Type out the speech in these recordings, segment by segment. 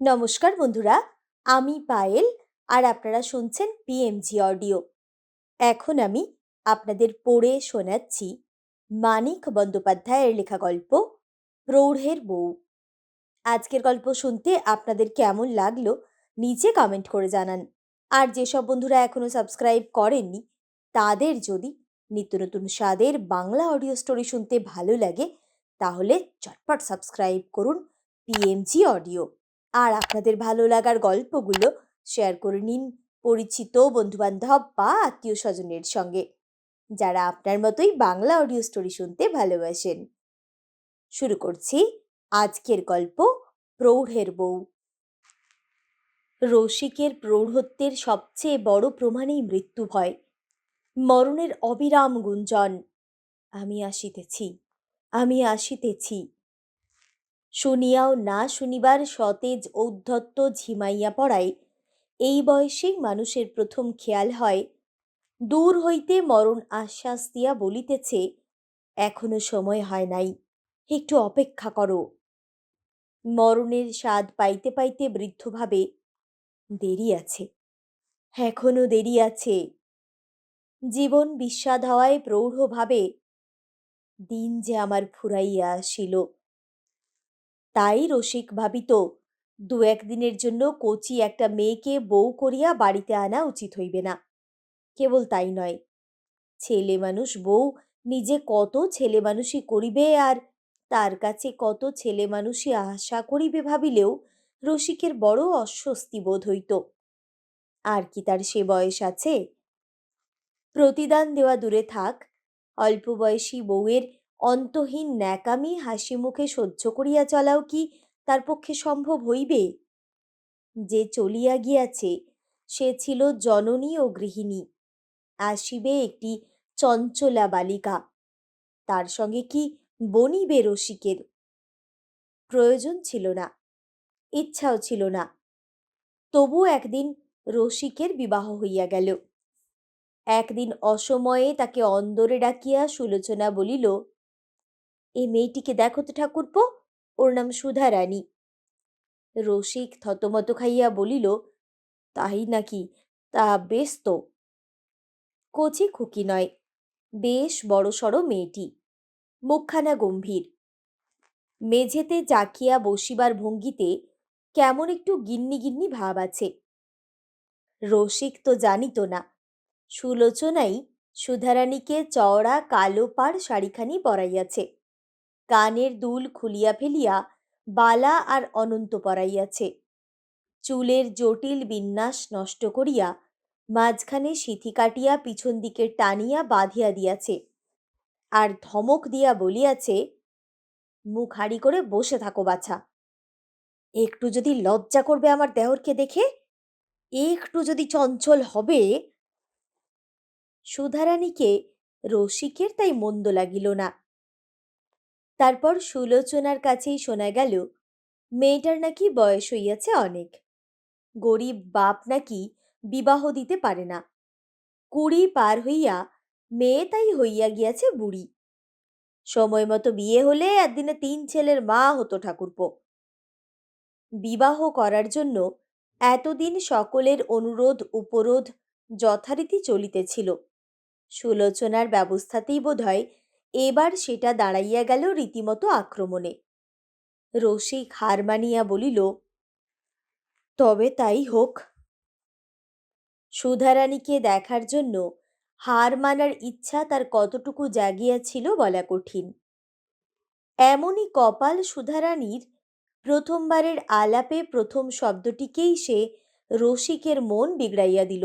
নমস্কার বন্ধুরা, আমি পায়েল আর আপনারা শুনছেন পিএমজি অডিও এখন আমি আপনাদের পড়ে শোনাচ্ছি মানিক বন্দ্যোপাধ্যায়ের লেখা গল্প প্রৌঢ়ের বউ। আজকের গল্প শুনতে আপনাদের কেমন লাগল নিচে কমেন্ট করে জানান। আর যেসব বন্ধুরা এখনও সাবস্ক্রাইব করেননি, তাদের যদি নিত্য নতুন স্বাদের বাংলা অডিও স্টোরি শুনতে ভালো লাগে, তাহলে চটপট সাবস্ক্রাইব করুন পিএমজি অডিও আর আপনাদের ভালো লাগার গল্পগুলো শেয়ার করে নিন পরিচিত বন্ধুবান্ধব বা আত্মীয় স্বজনের সঙ্গে, যারা আপনার মতোই বাংলা অডিও স্টোরি শুনতে ভালোবাসেন। শুরু করছি আজকের গল্প প্রৌঢ়ের বউ। রসিকের প্রৌঢ়ত্বের সবচেয়ে বড় প্রমাণেই মৃত্যু ভয়। মরণের অবিরাম গুঞ্জন, আমি আসিতেছি আমি আসিতেছি। শুনিয়াও না শুনিবার সতেজ ঔদ্ধত্য ঝিমাইয়া পড়ায়, এই বয়সেই মানুষের প্রথম খেয়াল হয়। দূর হইতে মরণ আশ্বাস দিয়া বলিতেছে, এখনও সময় হয় নাই, একটু অপেক্ষা করো। মরণের স্বাদ পাইতে পাইতে বৃদ্ধভাবে দেরি আছে, এখনও দেরি আছে। জীবন বিস্বাদ হওয়ায় প্রৌঢ়ভাবে দিন যে আমার ফুরাইয়া আসিল তাই রসিক ভাবিত, দু একদিনের জন্য কচি একটা মেয়েকে বউ করিয়া বাড়িতে আনা উচিত হইবে না। কেবল তাই নয়, ছেলে মানুষ বউ নিজে কত ছেলে মানুষই করিবে আর তার কাছে কত ছেলে মানুষই আশা করিবে ভাবিলেও রসিকের বড় অস্বস্তি বোধ হইত। আর কি তার সে বয়স আছে? প্রতিদান দেওয়া দূরে থাক, অল্প বয়সী বউয়ের অন্তহীন ন্যাকামি, হাসি মুখে সহ্য করিয়া চলাও কি তার পক্ষে সম্ভব হইবে? যে চলিয়া গিয়াছে, সে ছিল জননী ও গৃহিণী। আসিবে একটি চঞ্চলা বালিকা। তার সঙ্গে কি বনিবে রসিকের? প্রয়োজন ছিল না, ইচ্ছাও ছিল না। তবু একদিন রসিকের বিবাহ হইয়া গেল। একদিন অসময়ে তাকে অন্দরে ডাকিয়া সুলোচনা বলিল এই মেয়েটিকে দেখো তো ঠাকুরপো, ওর নাম সুধা রানী। রসিক থতমত খাইয়া বলিল, তাই নাকি? তা বেশ তো। কচি খুকি নয়, বেশ বড়সড় মেয়েটি। মুখখানা গম্ভীর। মেঝেতে জাকিয়া বসিবার ভঙ্গিতে কেমন একটু গিন্নি গিন্নি ভাব আছে। রসিক তো জানিত না। সুলোচনাই সুধারানীকে চওড়া কালো পাড় শাড়িখানি পরাইয়াছে। কানের দুল খুলিয়া ফেলিয়া বালা আর অনন্ত পরাইয়াছে। চুলের জটিল বিন্যাস নষ্ট করিয়া মাঝখানে সিথি কাটিয়া পিছন দিকে টানিয়া বাঁধিয়া দিয়াছে। আর ধমক দিয়া বলিয়াছে, মুখ হাড়ি করে বসে থাকো বাছা। একটু যদি লজ্জা করবে আমার দেহরকে দেখে, একটু যদি চঞ্চল হবে। সুধারানীকে রসিকের তাই মন্দ লাগিল না। তারপর সুলোচনার কাছেই শোনা গেল, মেয়েটার নাকি বয়স হইয়াছে অনেক। গরিব বাপ নাকি বিবাহ দিতে পারে না। কুড়ি পার হইয়া মেয়ে তাই হইয়া গিয়াছে বুড়ি। সময় মতো বিয়ে হলে একদিনে তিন ছেলের মা হতো ঠাকুরপো। বিবাহ করার জন্য এতদিন সকলের অনুরোধ, উপরোধ যথারীতি চলিতেছিল। সুলোচনার ব্যবস্থাতেই বোধহয় এবার সেটা দাঁড়াইয়া গেল রীতিমতো আক্রমণে। রসিক হার মানিয়া বলিল, তবে তাই হোক। সুধারানীকে দেখার জন্য হার মানার ইচ্ছা তার কতটুকু জাগিয়াছিল বলা কঠিন। এমনই কপাল সুধারানীর প্রথমবারের আলাপে প্রথম শব্দটিকেই সে রসিকের মন বিগড়াইয়া দিল।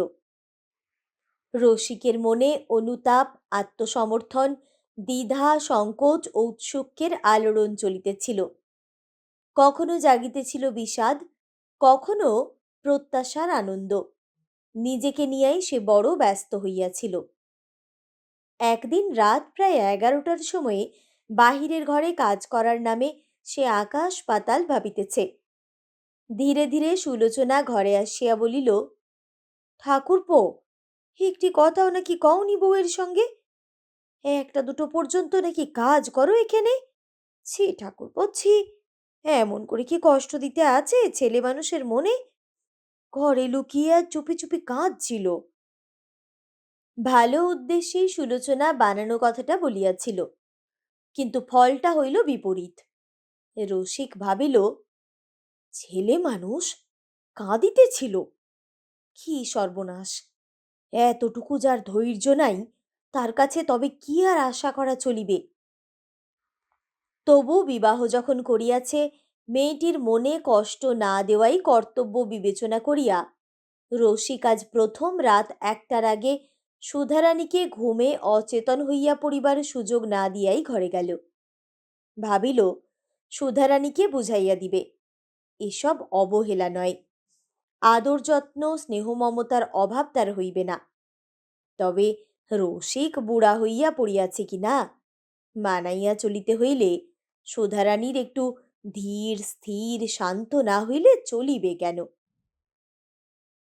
রসিকের মনে অনুতাপ, আত্মসমর্থন দ্বিধা, সংকোচ ঔৎসুক্যের আলোড়ন চলিতেছিল। কখনো জাগিতেছিল বিষাদ, কখনো প্রত্যাশার আনন্দ। নিজেকে নিয়েই সে বড় ব্যস্ত হইয়াছিল। একদিন রাত প্রায় এগারোটার সময়ে বাহিরের ঘরে কাজ করার নামে সে আকাশ পাতাল ভাবিতেছে। ধীরে ধীরে সুলোচনা ঘরে আসিয়া বলিল, ঠাকুরপো, একটি কথাও নাকি কওনি বউয়ের সঙ্গে? একটা দুটো পর্যন্ত নাকি কাজ করো এখানে? ছি ঠাকুরপো ছি। এমন করে কি কষ্ট দিতে আছে ছেলে মানুষের মনে? ঘরে লুকিয়ে আর চুপি চুপি কাঁদছিল। ভালো উদ্দেশ্যেই সুলোচনা বানানো কথাটা বলিয়াছিল। কিন্তু ফলটা হইল বিপরীত। রসিক ভাবিল, ছেলে মানুষ কাঁদিতেছিল। কি সর্বনাশ। এতটুকু যার ধৈর্য নাই তার কাছে তবে কি আর আশা করা চলিবে? তবু বিবাহ যখন করিয়াছে, মেয়েটির মনে কষ্ট না দেওয়াই কর্তব্য বিবেচনা করিয়া রসিক আজ প্রথম রাত একটার আগে সুধারানীকে ঘুমে অচেতন হইয়া পড়িবার সুযোগ না দিয়াই ঘরে গেল। ভাবিল, সুধারানীকে বুঝাইয়া দিবে। এসব অবহেলা নয়। আদর যত্ন, স্নেহ মমতার অভাব তার হইবে না। তবে রসিক বুড়া হইয়া পড়িয়াছে কি না? মানাইয়া চলিতে হইলে সুধারানীর একটু ধীর, স্থির, শান্ত না হইলে চলিবে কেন?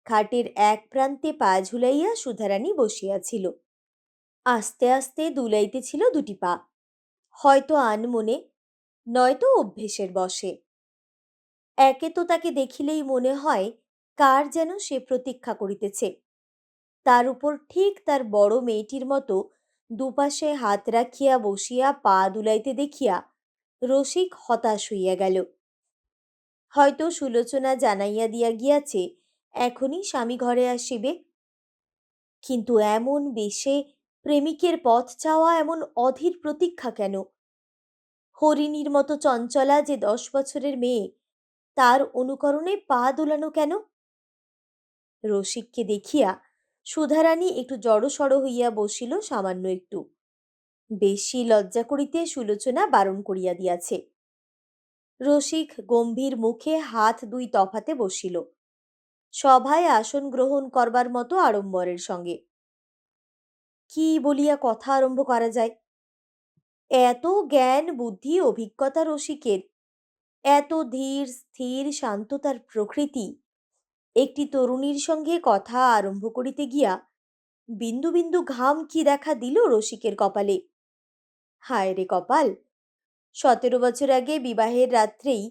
খাটের এক প্রান্তে পা ঝুলাইয়া সুধারানী বসিয়াছিল। আস্তে আস্তে দুলাইতেছিল দুটি পা। হয়তো আনমনে নয়তো অভ্যেসের বসে একে তো তাকে দেখিলেই মনে হয়, কার যেন সে প্রতীক্ষা করিতেছে। তার উপর ঠিক তার বড় মেয়েটির মতো দুপাশে হাত রাখিয়া বসিয়া পা দুলাইতে দেখিয়া রসিক হতাশ হইয়া গেল। হয়তো সুলোচনা জানাইয়া দিয়া গিয়াছে, এখনই স্বামী ঘরে আসিবে। কিন্তু এমন বেশে প্রেমিকের পথ চাওয়া এমন অধীর প্রতীক্ষা কেন? হরিণীর মতো চঞ্চলা যে দশ বছরের মেয়ে, তার অনুকরণে পা দোলানো কেন? রসিককে দেখিয়া সুধারানী একটু জড়সড় হইয়া বসিল, সামান্য একটু। বেশি লজ্জা করিতে সুলোচনা বারণ করিয়া দিয়াছে। রসিক গম্ভীর মুখে হাত দুই তফাতে বসিল। সভায় আসন গ্রহণ করবার মতো আড়ম্বরের সঙ্গে। কি বলিয়া কথা আরম্ভ করা যায়? এত জ্ঞান, বুদ্ধি, অভিজ্ঞতা রসিকের। এত ধীর, স্থির, শান্ততার প্রকৃতি। একটি তরুণীর সঙ্গে কথা আরম্ভ করিতে গিয়া বিন্দু বিন্দু ঘাম কি দেখা দিল রসিকের কপালে? হায় রে কপাল! সতেরো বছর আগে বিবাহের রাত্রেই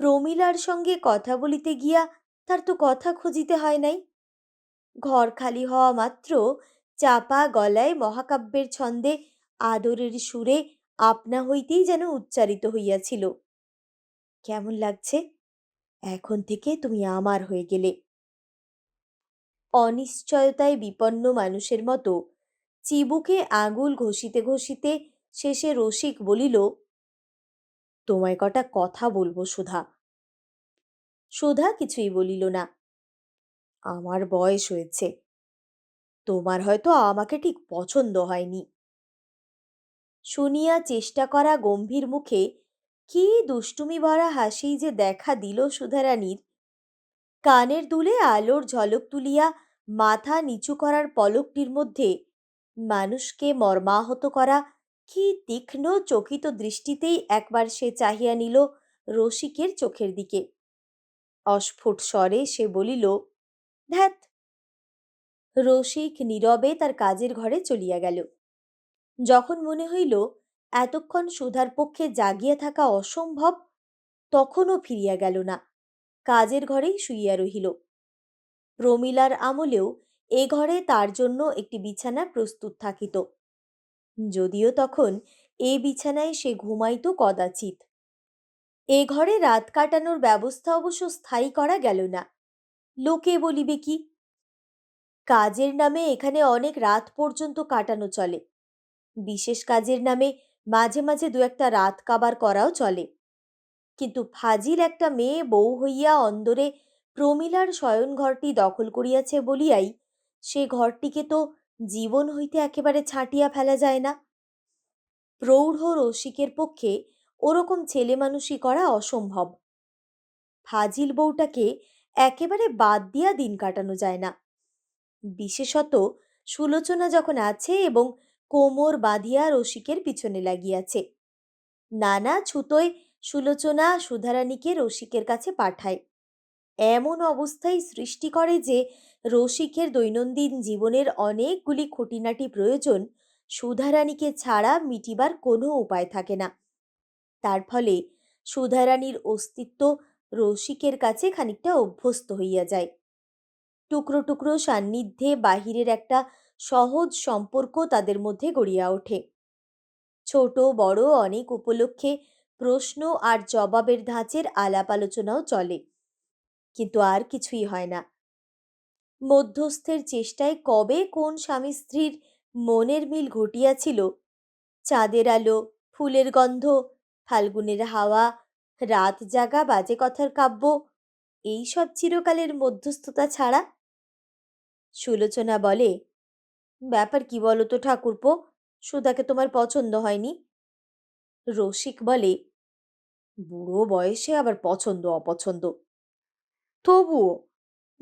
প্রমিলার সঙ্গে কথা বলিতে গিয়া তার তো কথা খুঁজিতে হয় নাই। ঘর খালি হওয়া মাত্র চাপা গলায় মহাকাব্যের ছন্দে আদরের সুরে আপনা হইতেই যেন উচ্চারিত হইয়াছিল। কেমন লাগছে? এখন থেকে তুমি আমার হয়ে গেলে। অনিশ্চয়তায় বিপন্ন মানুষের মতো চিবুকে আঙুল ঘষিতে ঘষিতে শেষে রসিক বলিল, তোমায় কটা কথা বলব সুধা। সুধা কিছুই বলিল না। আমার বয়স হয়েছে। তোমার হয়তো আমাকে ঠিক পছন্দ হয়নি। শুনিয়া চেষ্টা করা গম্ভীর মুখে কি দুষ্টুমি ভরা হাসি যে দেখা দিল সুধারানীর। কানের দুলে আলোর ঝলক তুলিয়া মাথা নিচু করার পলকটির মধ্যে মানুষকে মর্মাহত করা কি তীক্ষ্ণ চকিত দৃষ্টিতেই একবার সে চাহিয়া নিল রসিকের চোখের দিকে। অস্ফুট স্বরে সে বলিল ধ্যাত রসিক নীরবে তার কাজের ঘরে চলিয়া গেল। যখন মনে হইল এতক্ষণ সুধার পক্ষে জাগিয়া থাকা অসম্ভব, তখনও ফিরিয়া গেল না। কাজের ঘরেই শুইয়া রহিল। প্রমিলার আমলেও এ ঘরে তার জন্য একটি বিছানা প্রস্তুত থাকিত। যদিও তখন এ বিছানায় সে ঘুমাইত কদাচিৎ। এ ঘরে রাত কাটানোর ব্যবস্থা অবশ্য স্থায়ী করা গেল না। লোকে বলিবে কি? কাজের নামে এখানে অনেক রাত পর্যন্ত কাটানো চলে। বিশেষ কাজের নামে মাঝে মাঝে দু একটা রাত কাবার করাও চলে। কিন্তু ফাজিল একটা মেয়ে বউ হইয়া অন্দরে প্রমিলার শয়নঘরটি দখল করিয়াছে বলিয়াই, সে ঘরটিকে তো জীবন হইতে একেবারে ছাঁটিয়া ফেলা যায় না। প্রৌঢ় রসিকের পক্ষে ওরকম ছেলে মানুষই করা অসম্ভব। ফাজিল বউটাকে একেবারে বাদ দিয়া দিন কাটানো যায় না। বিশেষত সুলোচনা যখন আছে এবং কোমর বাঁধিয়া রসিকের পিছনে লাগিয়াছে। নানা ছুতোয় সুলোচনা সুধারানীকে রসিকের কাছে পাঠায়। এমন অবস্থায় সৃষ্টি করে যে, রসিকের দৈনন্দিন জীবনের অনেকগুলি খুঁটিনাটি প্রয়োজন সুধারানীকে ছাড়া মিটিবার কোনো উপায় থাকে না। তার ফলে সুধারানীর অস্তিত্ব রসিকের কাছে খানিকটা অভ্যস্ত হইয়া যায়। টুকরো টুকরো সান্নিধ্যে বাহিরের একটা সহজ সম্পর্ক তাদের মধ্যে গড়িয়া ওঠে। ছোট, বড় অনেক উপলক্ষে প্রশ্ন আর জবাবের ধাঁচের আলাপ আলোচনাও চলে। কিন্তু আর কিছুই হয় না। মধ্যস্থের চেষ্টায় কবে কোন স্বামী স্ত্রীর মনের মিল ঘটিয়াছিল? চাঁদের আলো, ফুলের গন্ধ, ফাল্গুনের হাওয়া, রাত জাগা বাজে কথার কাব্য, এই সব চিরকালের মধ্যস্থতা ছাড়া? সুলোচনা বলে ব্যাপার কি বলো তো ঠাকুরপো? সুধাকে তোমার পছন্দ হয়নি? রসিক বলে, বুড়ো বয়সে আবার পছন্দ অপছন্দ। তবুও,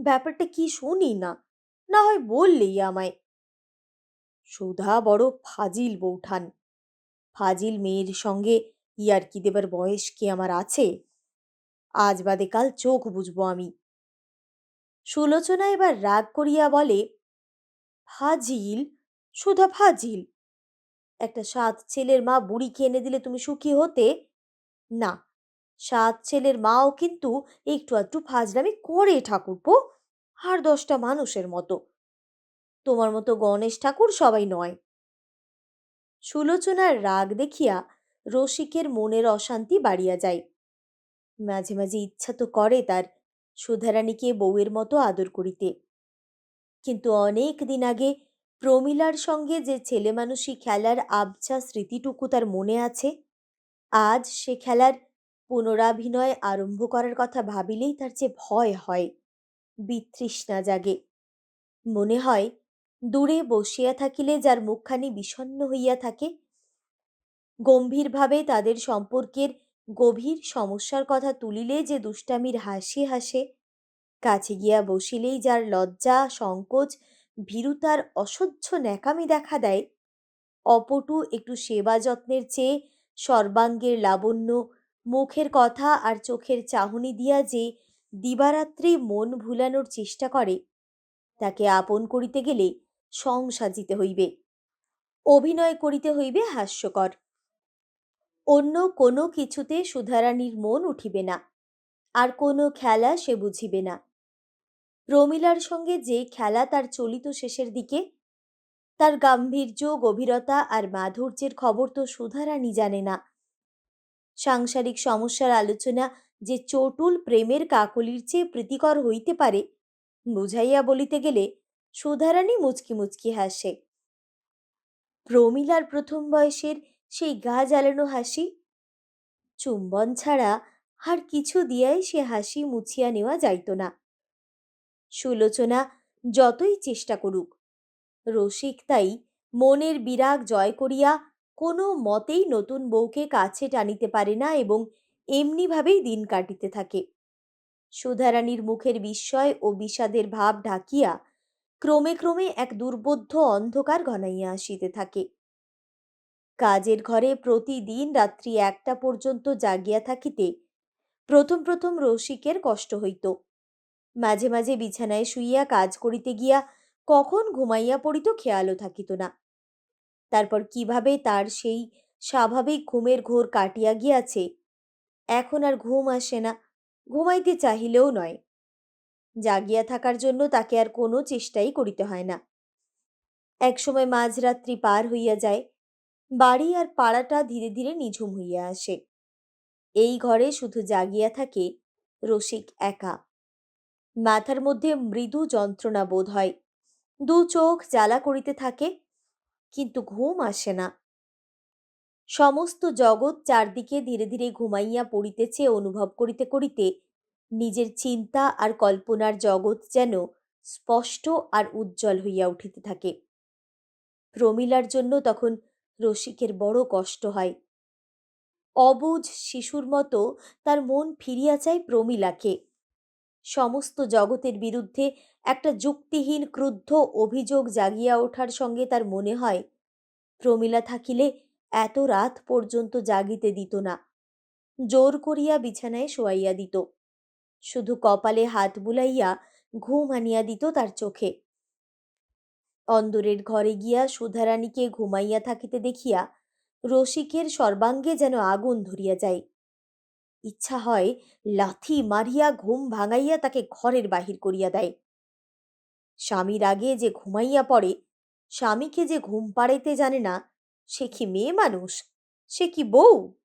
ব্যাপারটা কি শুনি না? না হয় বললেই আমায়। সুধা বড় ফাজিল বৌঠান। ফাজিল মেয়ের সঙ্গে ইয়ার্কি দেবার বয়স কি আমার আছে? আজ বাদে কাল চোখ বুঝব আমি। সুলোচনা এবার রাগ করিয়া বলে ফাজিল সুধা ফাজিল একটা সাত ছেলের মা বুড়িকে এনে দিলে তুমি সুখী হতে? না, সাত ছেলের মাও কিন্তু একটু আধটু ফাজলামি করে ঠাকুরপো, আর দশটা মানুষের মতো। তোমার মতো গণেশ ঠাকুর সবাই নয়। সুলোচনার রাগ দেখিয়া রসিকের মনের অশান্তি বাড়িয়া যায়। মাঝে মাঝে ইচ্ছা তো করে তার, সুধারানীকে বউয়ের মতো আদর করিতে। কিন্তু অনেক দিন আগে প্রমিলার সঙ্গে যে ছেলে মানুষই খেলার আবছা স্মৃতিটুকু তার মনে আছে, আজ সে খেলার পুনরাভিনয় আরম্ভ করার কথা ভাবিলেই তার যে ভয় হয়, বিতৃষ্ণা জাগে। মনে হয় দূরে বসিয়া থাকিলে যার মুখখানি বিষণ্ন হইয়া থাকে, গম্ভীরভাবে তাদের সম্পর্কের গভীর সমস্যার কথা তুলিলে যে দুষ্টামির হাসি হাসে কাছে গিয়া বসিলেই যার লজ্জা, সংকোচ, ভীরুতার অসহ্য ন্যাকামি দেখা দেয়, অপটু একটু সেবা যত্নের চেয়ে সর্বাঙ্গের লাবণ্য, মুখের কথা আর চোখের চাহনি দিয়া যে দিবারাত্রি মন ভুলানোর চেষ্টা করে, তাকে আপন করিতে গেলে সং সাজিতে হইবে, অভিনয় করিতে হইবে হাস্যকর। অন্য কোনো কিছুতে সুধারানীর মন উঠিবে না, আর কোনো খেলা সে বুঝিবে না। প্রমিলার সঙ্গে যে খেলা তার চলিত শেষের দিকে, তার গাম্ভীর্য, গভীরতা আর মাধুর্যের খবর তো সুধারানী জানে না। সাংসারিক সমস্যার আলোচনা যে চটুল প্রেমের কাকলির চেয়ে প্রীতিকর হইতে পারে, বুঝাইয়া বলিতে গেলে সুধারানী মুচকি মুচকি হাসে। প্রমিলার প্রথম বয়সের সেই গা জ্বালানো হাসি, চুম্বন ছাড়া আর কিছু দিয়াই সে হাসি মুছিয়া নেওয়া যাইত না। সুলোচনা যতই চেষ্টা করুক। রসিক তাই মনের বিরাগ জয় করিয়া কোনো মতেই নতুন বউকে কাছে টানিতে পারে না এবং এমনিভাবেই দিন কাটিতে থাকে। সুধারানীর মুখের বিস্ময় ও বিষাদের ভাব ঢাকিয়া ক্রমে ক্রমে এক দুর্বোধ্য অন্ধকার ঘনাইয়া আসিতে থাকে। কাজের ঘরে প্রতিদিন রাত্রি একটা পর্যন্ত জাগিয়া থাকিতে প্রথম প্রথম রসিকের কষ্ট হইত। মাঝে মাঝে বিছানায় শুইয়া কাজ করিতে গিয়া কখন ঘুমাইয়া পড়িত খেয়ালও থাকিত না। তারপর কীভাবে তার সেই স্বাভাবিক ঘুমের ঘোর কাটিয়া গিয়াছে, এখন আর ঘুম আসে না, ঘুমাইতে চাহিলেও নয়। জাগিয়া থাকার জন্য তাকে আর কোনো চেষ্টাই করিতে হয় না। একসময় মাঝরাত্রি পার হইয়া যায়, বাড়ি আর পাড়াটা ধীরে ধীরে নিঝুম হইয়া আসে। এই ঘরে শুধু জাগিয়া থাকে রসিক একা। মাথার মধ্যে মৃদু যন্ত্রণা বোধ হয়। দু চোখ জ্বালা করিতে থাকে, কিন্তু ঘুম আসে না। সমস্ত জগৎ চারদিকে ধীরে ধীরে ঘুমাইয়া পড়িতেছে, অনুভব করিতে করিতে নিজের চিন্তা আর কল্পনার জগৎ যেন স্পষ্ট আর উজ্জ্বল হইয়া উঠিতে থাকে। প্রমিলার জন্য তখন রসিকের বড় কষ্ট হয়। অবুঝ শিশুর মতো তার মন ফিরিয়া চায় প্রমিলাকে। সমস্ত জগতের বিরুদ্ধে একটা যুক্তিহীন, ক্রুদ্ধ অভিযোগ জাগিয়া ওঠার সঙ্গে তার মনে হয়, প্রমিলা থাকিলে এত রাত পর্যন্ত জাগিতে দিত না। জোর করিয়া বিছানায় শোয়াইয়া দিত। শুধু কপালে হাত বুলাইয়া ঘুম আনিয়া দিত তার চোখে। অন্দরের ঘরে গিয়া সুধারানীকে ঘুমাইয়া থাকিতে দেখিয়া রসিকের সর্বাঙ্গে যেন আগুন ধরিয়া যায়। ইচ্ছা হয় লাথি মারিয়া ঘুম ভাঙাইয়া তাকে ঘরের বাহির করিয়া দেয়। স্বামীর আগে যে ঘুমাইয়া পড়ে, স্বামীকে যে ঘুম পাড়াইতে জানে না, সে কি মেয়ে মানুষ? সে কি বউ?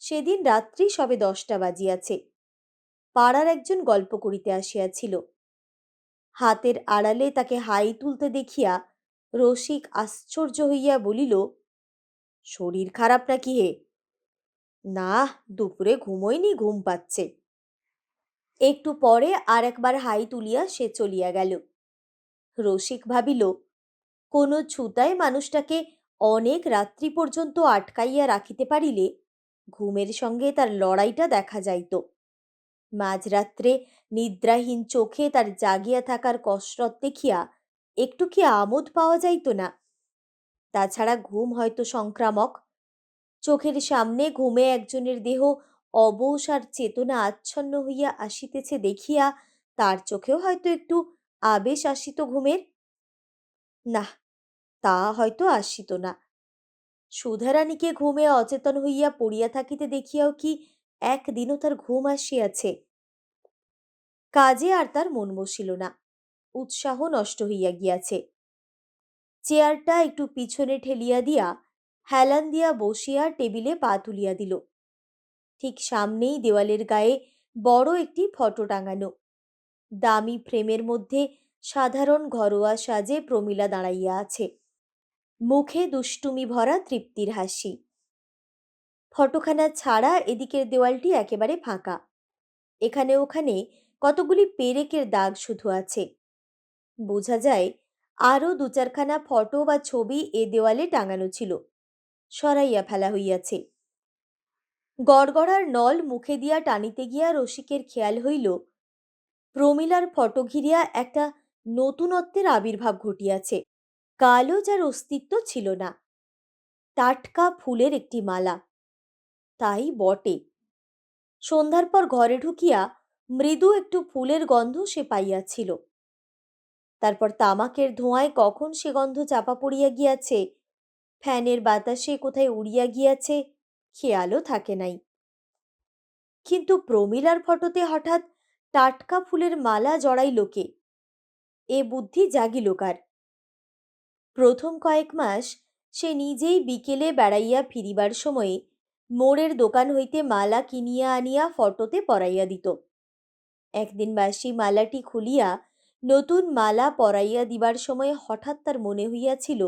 সেদিন রাত্রি সবে দশটা বাজিয়াছে। পাড়ার একজন গল্প করিতে আসিয়াছিল। হাতের আড়ালে তাকে হাই তুলতে দেখিয়া রসিক আশ্চর্য হইয়া বলিল, শরীর খারাপ নাকি হে? না, দুপুরে ঘুমোয়নি, ঘুম পাচ্ছে। একটু পরে আর একবার হাই তুলিয়া সে চলিয়া গেল। রসিক ভাবিল, কোনো ছুতায় মানুষটাকে অনেক রাত্রি পর্যন্ত আটকাইয়া রাখিতে পারিলে ঘুমের সঙ্গে তার লড়াইটা দেখা যাইত। মাঝরাত্রে নিদ্রাহীন চোখে তার জাগিয়া থাকার কসরত দেখিয়া একটু কি আমোদ পাওয়া যাইত না? তাছাড়া ঘুম হয়তো সংক্রামক। চোখের সামনে ঘুমে একজনের দেহ অবশ আর চেতনা আচ্ছন্ন হইয়া আসিতেছে দেখিয়া তার চোখেও হয়তো একটু আবেশ আসিত ঘুমের। না, তা হয়তো আসিত না। সুধারানীকে ঘুমে অচেতন হইয়া পড়িয়া থাকিতে দেখিয়াও কি একদিনও তার ঘুম আসিয়াছে? কাজে আর তার মন বসিল না। উৎসাহ নষ্ট হইয়া গিয়াছে। চেয়ারটা একটু পিছনে ঠেলিয়া দিয়া হেলান দিয়া বসিয়া টেবিলে পা তুলিয়া দিল। ঠিক সামনেই দেওয়ালের গায়ে বড় একটি ফটো টাঙানো। দামি ফ্রেমের মধ্যে সাধারণ ঘরোয়া সাজে প্রমীলা দাঁড়াইয়া আছে। মুখে দুষ্টুমি ভরা তৃপ্তির হাসি। ফটোখানা ছাড়া এদিকের দেওয়ালটি একেবারে ফাঁকা। এখানে ওখানে কতগুলি পেরেকের দাগ শুধু আছে। বোঝা যায় আরও দু চারখানা ফটো বা ছবি এ দেওয়ালে টাঙানো ছিল। সরাইয়া ফেলা হইয়াছে। গড়গড়ার নল মুখে দিয়া টানিতে গিয়া রসিকের খেয়াল হইল, প্রমিলার ফটো ঘিরিয়া একটা নতুনত্বের আবির্ভাব ঘটিয়াছে। কালো যার অস্তিত্ব ছিল না। টাটকা ফুলের একটি মালা। তাই বটে। সন্ধ্যার পর ঘরে ঢুকিয়া মৃদু একটু ফুলের গন্ধ সে পাইয়াছিল। তারপর তামাকের ধোঁয়ায় কখন সে গন্ধ চাপা পড়িয়া গিয়াছে ফ্যানের বাতাসে কোথায় উড়িয়া গিয়াছে, খেয়ালও থাকে নাই। কিন্তু প্রমিলার ফটোতে হঠাৎ টাটকা ফুলের মালা জড়াই লোকে এ বুদ্ধি জাগিল কার? প্রথম কয়েক মাস সে নিজেই বিকেলে বেড়াইয়া ফিরিবার সময়ে মোড়ের দোকান হইতে মালা কিনিয়া আনিয়া ফটোতে পরাইয়া দিত। একদিন বাসি মালাটি খুলিয়া নতুন মালা পরাইয়া দিবার সময় হঠাৎ তার মনে হইয়াছিল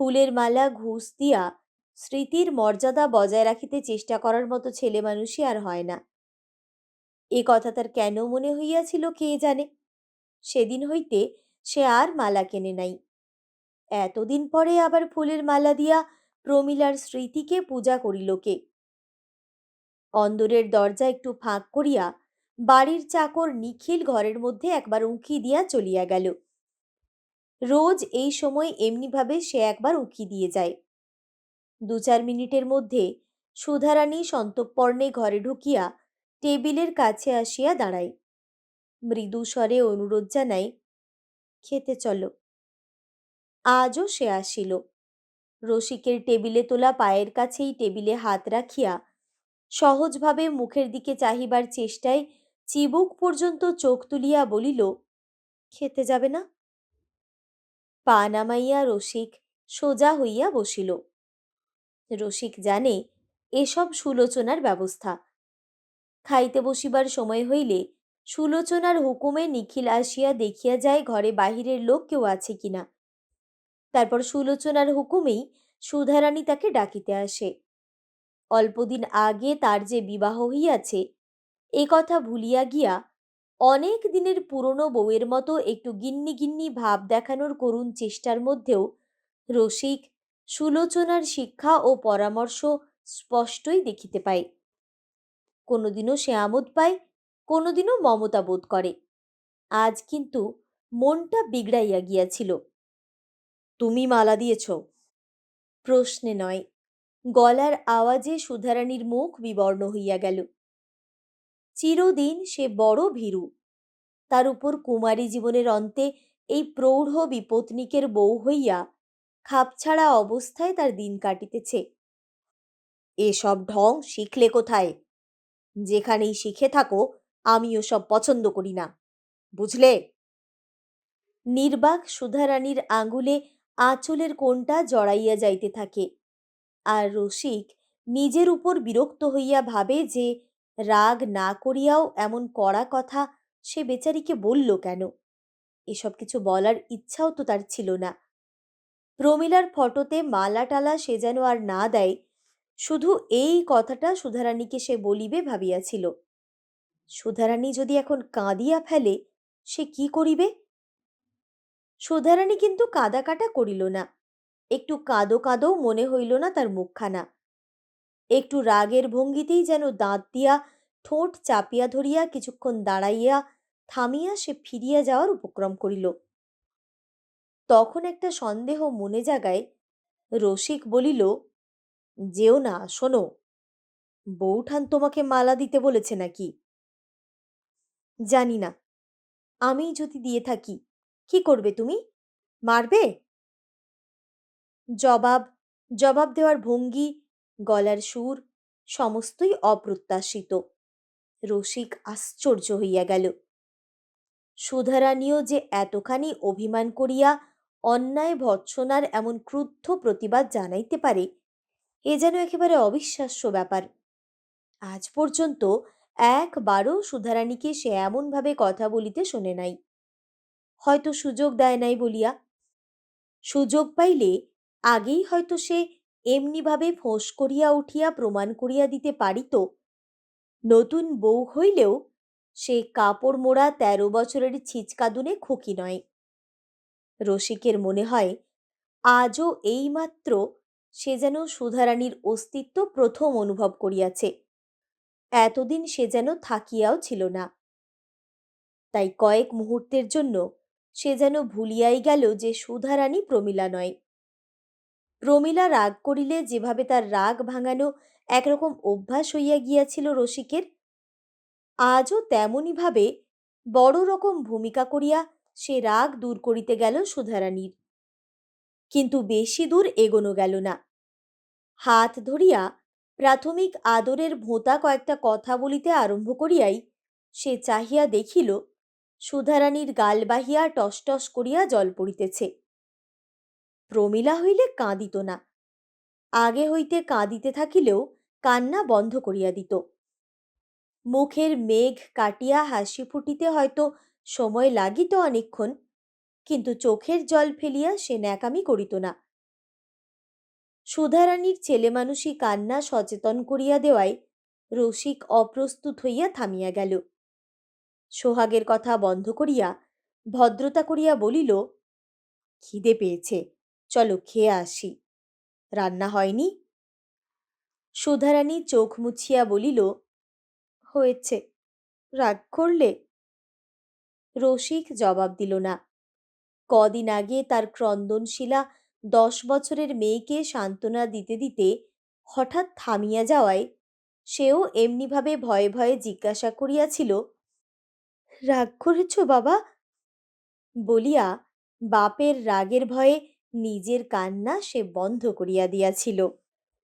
ফুলের মালা, ঘুষ দিয়া স্মৃতির মর্যাদা বজায় রাখিতে চেষ্টা করার মতো ছেলে মানুষই আর হয় না। এ কথা তার কেন মনে হইয়াছিল কে জানে? সেদিন হইতে সে আর মালা কেনে নাই। এতদিন পরে আবার ফুলের মালা দিয়া প্রমিলার স্মৃতিকে পূজা করিল কে? অন্দরের দরজা একটু ফাঁক করিয়া বাড়ির চাকর নিখিল ঘরের মধ্যে একবার উঁকি দিয়া চলিয়া গেল। রোজ এই সময় এমনিভাবে সে একবার উঁকি দিয়ে যায়। দু চার মিনিটের মধ্যে সুধারানী সন্তপর্ণে ঘরে ঢুকিয়া টেবিলের কাছে আসিয়া দাঁড়ায়। মৃদু স্বরে অনুরোধ জানাই খেতে চলো। আজও সে আসিল। রসিকের টেবিলে তোলা পায়ের কাছেই টেবিলে হাত রাখিয়া সহজভাবে মুখের দিকে চাহিবার চেষ্টায় চিবুক পর্যন্ত চোখ তুলিয়া বলিল, খেতে যাবে না? পা নামাইয়া রসিক সোজা হইয়া বসিল। রসিক জানে এসব সুলোচনার ব্যবস্থা। খাইতে বসিবার সময় হইলে সুলোচনার হুকুমে নিখিল আসিয়া দেখিয়া যায় ঘরে বাহিরের লোক কেউ আছে কিনা। তারপর সুলোচনার হুকুমেই সুধারানী তাকে ডাকিতে আসে। অল্পদিন আগে তার যে বিবাহ হইয়াছে, এ কথা ভুলিয়া গিয়া অনেক দিনের পুরনো বউয়ের মতো একটু গিন্নি গিন্নি ভাব দেখানোর করুণ চেষ্টার মধ্যেও রসিক সুলোচনার শিক্ষা ও পরামর্শ স্পষ্টই দেখিতে পায়। কোনোদিনও সে আমোদ পায়, কোনোদিনও মমতা বোধ করে। আজ কিন্তু মনটা বিগড়াইয়া গিয়াছিল। তুমি মালা দিয়েছ? প্রশ্নে নয়। গলার আওয়াজে সুধারানীর মুখ বিবর্ণ হইয়া গেল। চিরদিন সে বড় ভীরু। তার উপর কুমারী জীবনের অন্তে এই প্রৌঢ় বিপত্নিকের বউ হইয়া খাপছাড়া অবস্থায় তার দিন কাটিতেছে। এসব ঢং শিখলে কোথায়? যেখানেই শিখে থাকো আমি ওসব পছন্দ করি না, বুঝলে? নির্বাক সুধারানীর আঙুলে আঁচলের কোণটা জড়াইয়া যাইতে থাকে, আর রসিক নিজের উপর বিরক্ত হইয়া ভাবে যে রাগ না করিয়াও এমন কড়া কথা সে বেচারিকে বলল কেন? এসব কিছু বলার ইচ্ছাও তো তার ছিল না। প্রমিলার ফটোতে মালা টালা সে যেন আর না দেয়, শুধু এই কথাটা সুধারানীকে সে বলিবে ভাবিয়াছিল। সুধারানী যদি এখন কাঁদিয়া ফেলে, সে কি করিবে? সুধারানী কিন্তু কাদা কাটা করিল না। একটু কাঁদো কাঁদো মনে হইল না তার মুখখানা। একটু রাগের ভঙ্গিতেই যেন দাঁত দিয়া ঠোঁট চাপিয়া ধরিয়া কিছুক্ষণ দাঁড়াইয়া থামিয়া সে ফিরিয়া যাওয়ার উপক্রম করিল। তখন একটা সন্দেহ মনে জাগায় রসিক বলিল, যেও না, শোনো বৌঠান তোমাকে মালা দিতে বলেছে নাকি? জানি না আমি যদি দিয়ে থাকি, কি করবে তুমি? মারবে? জবাব জবাব দেওয়ার ভঙ্গি গলার সুর সমস্তই অপ্রত্যাশিত। রসিক আশ্চর্য হইয়া গেল। সুধারানীও যে এতখানি অভিমান করিয়া অন্যায় ভৎসনার এমন ক্রুদ্ধ প্রতিবাদ জানাইতে পারে, এ যেন একেবারে অবিশ্বাস্য ব্যাপার। আজ পর্যন্ত একবারও সুধারানীকে সে এমনভাবে কথা বলিতে শোনে নাই। হয়তো সুযোগ দেয় নাই বলিয়া। সুযোগ পাইলে আগেই হয়তো সে এমনিভাবে ফোঁস করিয়া উঠিয়া প্রমাণ করিয়া দিতে পারিত। নতুন বউ হইলেও সে কাপড় মোড়া তেরো বছরের ছিচকাদুনে খুকি নয়। রসিকের মনে হয়, আজও এইমাত্র সে যেন সুধারানীর অস্তিত্ব প্রথম অনুভব করিয়াছে। এতদিন সে যেন থাকিয়াও ছিল না। তাই কয়েক মুহূর্তের জন্য সে যেন ভুলিয়াই গেল যে সুধারানী প্রমীলা নয়। প্রমীলা রাগ করিলে যেভাবে তার রাগ ভাঙানো একরকম অভ্যাস হইয়া গিয়াছিল রসিকের, আজও তেমনইভাবে বড় রকম ভূমিকা করিয়া সে রাগ দূর করিতে গেল সুধারানীর। কিন্তু বেশি দূর এগোনো গেল না। হাত ধরিয়া প্রাথমিক আদরের ভোঁতা কয়েকটা কথা বলিতে আরম্ভ করিয়াই সে চাহিয়া দেখিল, সুধারানীর গাল বাহিয়া টসটস করিয়া জল পড়িতেছে। প্রমীলা হইলে কাঁদিত না। আগে হইতে কাঁদিতে থাকিলেও কান্না বন্ধ করিয়া দিত। মুখের মেঘ কাটিয়া হাসি ফুটিতে হয়তো সময় লাগিত অনেকক্ষণ, কিন্তু চোখের জল ফেলিয়া সে ন্যাকামি করিত না। সুধারানীর ছেলে মানুষই কান্না সচেতন করিয়া দেওয়ায় রসিক অপ্রস্তুত হইয়া থামিয়া গেল। সোহাগের কথা বন্ধ করিয়া ভদ্রতা করিয়া বলিল, খিদে পেয়েছে। চলো খেয়ে আসি। রান্না হয়নি? সুধারানী চোখ মুছিয়া বলিল, হয়েছে। রাগ করলে? রসিক জবাব দিল না। কদিন আগে তার ক্রন্দনশীলা দশ বছরের মেয়েকে সান্ত্বনা দিতে দিতে হঠাৎ থামিয়া যাওয়ায় সেও এমনিভাবে ভয়ে ভয়ে জিজ্ঞাসা করিয়াছিল, রাগ করেছ বাবা? বলিয়া বাপের রাগের ভয়ে নিজের কান্না সে বন্ধ করিয়া দিয়াছিল।